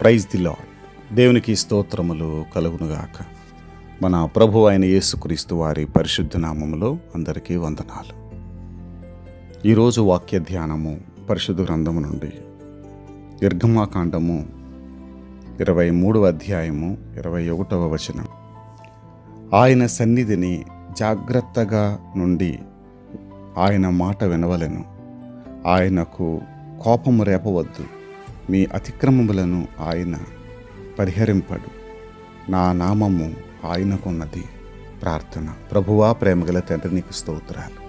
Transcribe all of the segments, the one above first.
Praise the lord దేవునికి స్తోత్రములు కలుగునుగాక. మన ప్రభు అయిన యేసుక్రీస్తు వారి పరిశుద్ధ నామములో అందరికీ వందనాలు. ఈరోజు వాక్య ధ్యానము పరిశుద్ధ గ్రంథము నుండి నిర్గమాకాండము ఇరవై మూడవ అధ్యాయము ఇరవై ఒకటవ వచనం. ఆయన సన్నిధిని జాగ్రత్తగా నుండి ఆయన మాట వినవలెను. ఆయనకు కోపము రేపవద్దు. మీ అతిక్రమములను ఆయన పరిహరింపడు. నా నామము ఆయనకున్నది ప్రార్థన. ప్రభువా ప్రేమగల తండ్రి నీకు స్తోత్రాలు.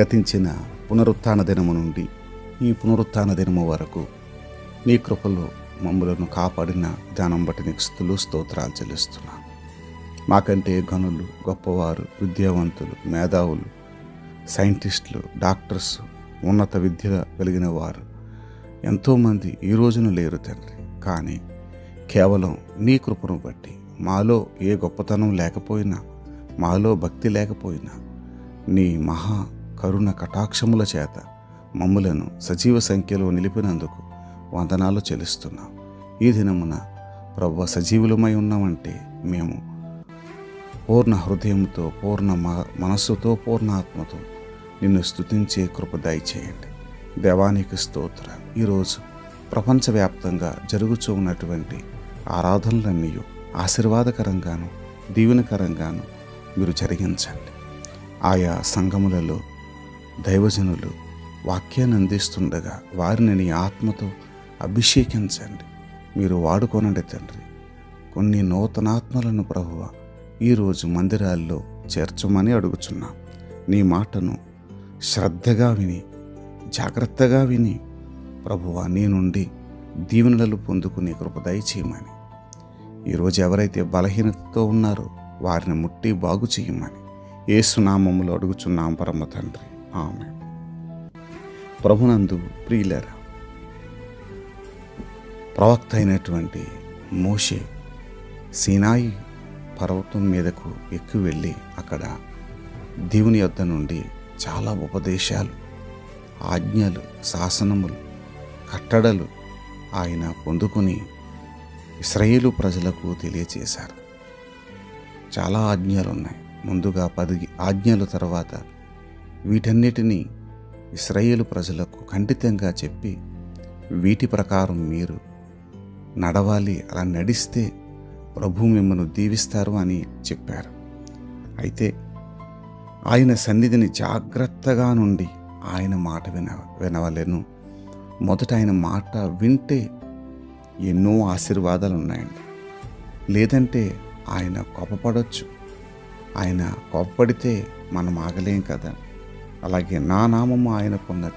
గతించిన పునరుత్థాన దినము నుండి ఈ పునరుత్థాన దినము వరకు నీ కృపలో మమ్మలను కాపాడిన జ్ఞానం బట్టి నీకు స్థులు స్తోత్రాలు చెల్లిస్తున్నాను. మాకంటే గనులు గొప్పవారు విద్యావంతులు మేధావులు సైంటిస్టులు డాక్టర్స్ ఉన్నత విద్య కలిగిన వారు ఎంతోమంది ఈ రోజున లేరు తండ్రి. కానీ కేవలం నీ కృపను బట్టి మాలో ఏ గొప్పతనం లేకపోయినా మాలో భక్తి లేకపోయినా నీ మహా కరుణ కటాక్షముల చేత మమ్ములను సజీవ సంఖ్యలో నిలిపినందుకు వందనాలు చెల్లిస్తున్నాం. ఈ దినమున ప్రభు సజీవులమై ఉన్నామంటే మేము పూర్ణ హృదయంతో పూర్ణ మ- మనస్సుతో పూర్ణ ఆత్మతో నిన్ను స్తుతించే కృప దయచేయండి. దేవానికి స్తోత్రం. ఈరోజు ప్రపంచవ్యాప్తంగా జరుగుతూ ఉన్నటువంటి ఆరాధనలన్నీ ఆశీర్వాదకరంగాను దీవెనకరంగాను మీరు జరిగించండి. ఆయా సంఘములలో దైవజనులు వాక్యాన్ని అందిస్తుండగా వారిని నీ ఆత్మతో అభిషేకించండి. మీరు వాడుకోనండి తండ్రి. కొన్ని నూతనాత్మలను ప్రభువ ఈరోజు మందిరాల్లో చేర్చమని అడుగుచున్నాం. నీ మాటను శ్రద్ధగా విని జాగ్రత్తగా విని ప్రభువా నీ నుండి దీవెనలు పొందుకునే కృప దయచేయమని. ఈరోజు ఎవరైతే బలహీనతతో ఉన్నారో వారిని ముట్టి బాగు చేయమని. ఏసునామములు అడుగుచున్నాం పరమ తండ్రి. ఆమె ప్రభునందు ప్రియులరా ప్రవక్త అయినటువంటి మోషే సీనాయి పర్వతం మీదకు ఎక్కువ వెళ్ళి అక్కడ దేవుని యొద్ద నుండి చాలా ఉపదేశాలు ఆజ్ఞలు శాసనములు కట్టడలు ఆయన పొందుకొని ఇస్రాయేలు ప్రజలకు తెలియచేశారు. చాలా ఆజ్ఞలు ఉన్నాయి ముందుగా పది ఆజ్ఞలు తర్వాత వీటన్నిటినీ ఇస్రాయేలు ప్రజలకు ఖండితంగా చెప్పి వీటి ప్రకారం మీరు నడవాలి అలా నడిస్తే ప్రభు మిమ్మల్ని దీవిస్తారు అని చెప్పారు. అయితే ఆయన సన్నిధిని జాగ్రత్తగా నుండి ఆయన మాట విన వినవలేను. మొదట ఆయన మాట వింటే ఎన్నో ఆశీర్వాదాలు ఉన్నాయండి లేదంటే ఆయన కోపపడవచ్చు ఆయన కోపపడితే మనం ఆగలేం కదా. అలాగే నా నామము ఆయనకున్నది.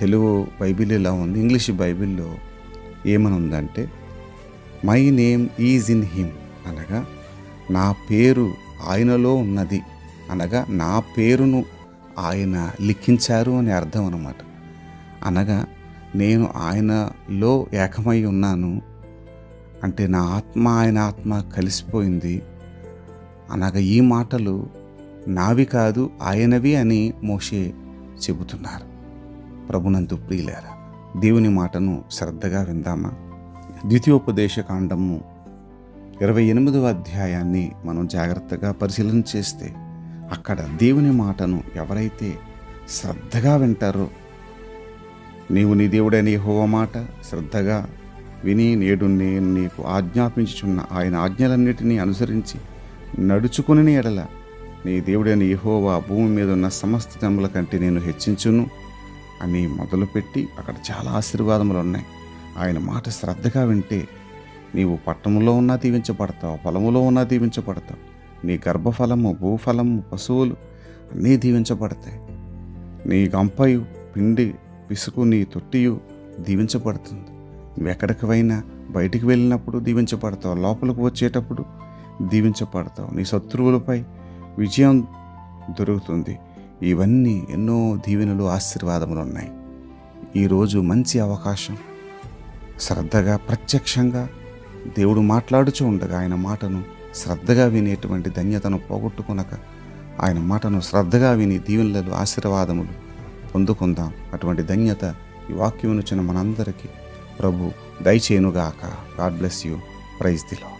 తెలుగు బైబిల్ ఇలా ఉంది? ఇంగ్లీష్ బైబిల్లో ఏమని ఉందంటే my name is in him అనగా నా పేరు ఆయనలో ఉన్నది అనగా నా పేరును ఆయన లిఖించారు అని అర్థం అనమాట అనగా నేను ఆయనలో ఏకమై ఉన్నాను అంటే నా ఆత్మ ఆయన ఆత్మ కలిసిపోయింది. అనగా ఈ మాటలు నావి కాదు ఆయనవి అని మోషే చెబుతున్నారు. ప్రభునందు ప్రియులేరా దేవుని మాటను శ్రద్ధగా విందామా? ద్వితీయోపదేశ కాండము ఇరవై ఎనిమిదవ అధ్యాయాన్ని మనం జాగ్రత్తగా పరిశీలన చేస్తే అక్కడ దేవుని మాటను ఎవరైతే శ్రద్ధగా వింటారో నీవు నీ దేవుడైన హోవ మాట శ్రద్ధగా విని నేడు నేను నీకు ఆజ్ఞాపించుచున్న ఆయన ఆజ్ఞలన్నిటినీ అనుసరించి నడుచుకుని ఎడల నీ దేవుడైన యహోవా భూమి మీద ఉన్న సమస్త జనముల కంటే నేను హెచ్చించును అని మొదలుపెట్టి అక్కడ చాలా ఆశీర్వాదములు ఉన్నాయి. ఆయన మాట శ్రద్ధగా వింటే నీవు పట్టణంలో ఉన్నా దీవించబడతావు పొలములో ఉన్నా దీవించబడతావు. నీ గర్భఫలము భూఫలము పశువులు అన్నీ దీవించబడతాయి. నీ గంపయు పిండి పిసుకు నీ తొట్టియు దీవించబడుతుంది. నువ్వు ఎక్కడికి పోయినా బయటికి వెళ్ళినప్పుడు దీవించబడతావు. లోపలికి వచ్చేటప్పుడు దీవించబడతావు. నీ శత్రువులపై విజయం దొరుకుతుంది. ఇవన్నీ ఎన్నో దీవెనలు ఆశీర్వాదములు ఉన్నాయి. ఈరోజు మంచి అవకాశం. శ్రద్ధగా ప్రత్యక్షంగా దేవుడు మాట్లాడుచూ ఉండగా ఆయన మాటను శ్రద్ధగా వినేటువంటి ధన్యతను పోగొట్టుకునక ఆయన మాటను శ్రద్ధగా విని దీవెనలు ఆశీర్వాదములు పొందుకుందాం. అటువంటి ధన్యత ఈ వాక్యం వచ్చిన మనందరికీ. ప్రభు దయచేయునుగాక. God bless you. ప్రైజ్ దిలో